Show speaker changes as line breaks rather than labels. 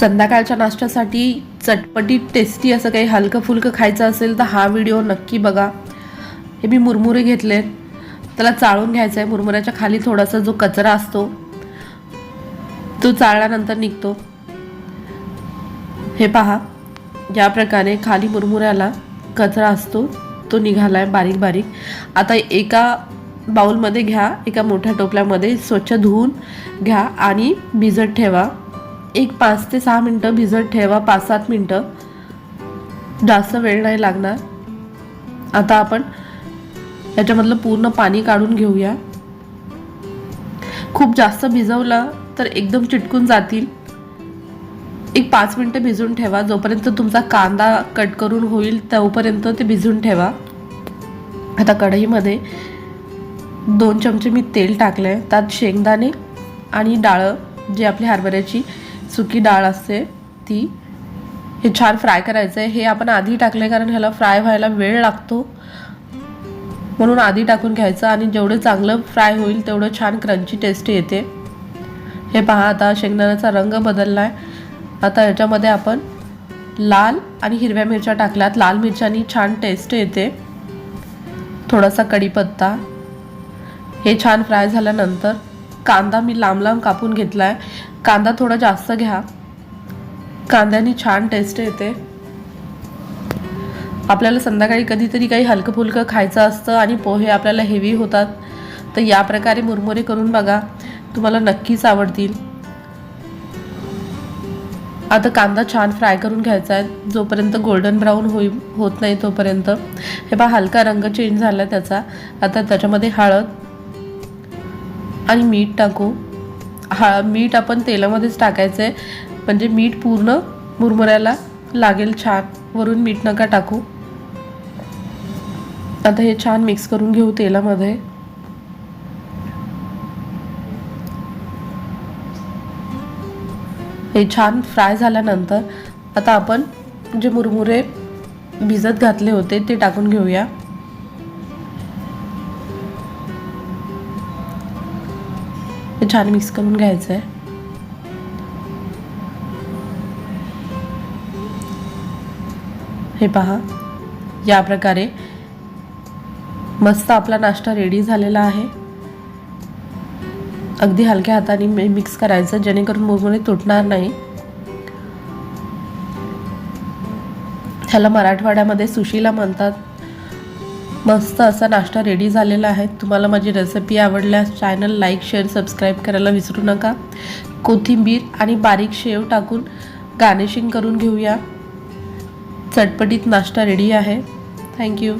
संध्याकाळच्या नाश्त्यासाठी चटपटीत टेस्टी असं काही हलकं फुलकं खायचं असेल तर हा व्हिडिओ नक्की बघा. हे मी मुरमुरे घेतले त्याला चाळून घ्यायचं आहे मुरमुऱ्याच्या खाली थोडासा जो कचरा असतो तो चाळल्यानंतर निघतो. हे पहा या प्रकारे खाली मुरमुऱ्याला कचरा असतो तो निघाला आहे बारीक बारीक आता एका बाऊलमध्ये घ्या एका मोठ्या टोपल्यामध्ये स्वच्छ धुवून घ्या आणि भिजत ठेवा. एक पाच ते सहा मिनटं भिजत ठेवा पाच सात मिनटं. जास्त वेळ नाही लागणार. आता आपण याच्यामधलं पूर्ण पाणी काढून घेऊया. खूप जास्त भिजवलं तर एकदम चिटकून जातील. एक पाच मिनटं भिजून ठेवा. जोपर्यंत तुमचा कांदा कट करून होईल तोपर्यंत ते भिजून ठेवा. आता कढईमध्ये दोन चमचे मी तेल टाकलं आहे त्यात शेंगदाणे आणि डाळं जी आपली हरभऱ्याची सुकी डाळ असते ती. हे छान फ्राय करायचं आहे हे आपण आधी टाकले कारण ह्याला फ्राय व्हायला वेळ लागतो. म्हणून आधी टाकून घ्यायचं आणि जेवढं चांगलं फ्राय होईल तेवढं छान क्रंची टेस्ट येते. हे पहा आता शेंगदाण्याचा रंग बदलला आहे आता ह्याच्यामध्ये आपण लाल आणि हिरव्या मिरच्या टाकल्यात. लाल मिरच्यानी छान टेस्ट येते. थोडासा कढीपत्ता. हे छान फ्राय झाल्यानंतर कांदा मी लांब लांब कापून घेतला आहे कांदा थोडा जास्त घ्या. कांद्याने छान टेस्ट येते. आपल्याला संध्याकाळी कधीतरी काही हलकं फुलकं खायचं असतं आणि पोहे आपल्याला हेवी होतात. तर या प्रकारे मुरमुरे करून बघा. तुम्हाला नक्कीच आवडतील. आता कांदा छान फ्राय करून घ्यायचा आहे. जोपर्यंत गोल्डन ब्राऊन होई होत नाही तोपर्यंत. हे पहा हलका रंग चेंज झाला त्याचा. आता त्याच्यामध्ये हळद आणि मीठ टाकू. हा मीठ आपण तेलामध्येच टाकायचं आहे म्हणजे मीठ पूर्ण मुरमुऱ्याला लागेल छान. वरून मीठ नका टाकू. आता हे छान मिक्स करून घेऊ तेलामध्ये. हे छान फ्राय झाल्यानंतर आता आपण जे मुरमुरे भिजत घातले होते ते टाकून घेऊया. हे छान मिक्स करून घ्यायचं आहे हे पहा या प्रकारे मस्त आपला नाश्ता रेडी झालेला आहे. अगदी हलक्या हाताने मिक्स करायचं जेणेकरून मुरमुरे तुटणार नाही. ह्याला मराठवाड्यामध्ये सुशीला म्हणतात. मस्त असा नाश्ता रेडी झालेला आहे. तुम्हाला माझी रेसिपी आवडल्यास चॅनल लाईक शेअर सबस्क्राईब करायला विसरू नका. कोथिंबीर आणि बारीक शेव टाकून गार्निशिंग करून घेऊया. चटपटीत नाश्ता रेडी आहे. थँक्यू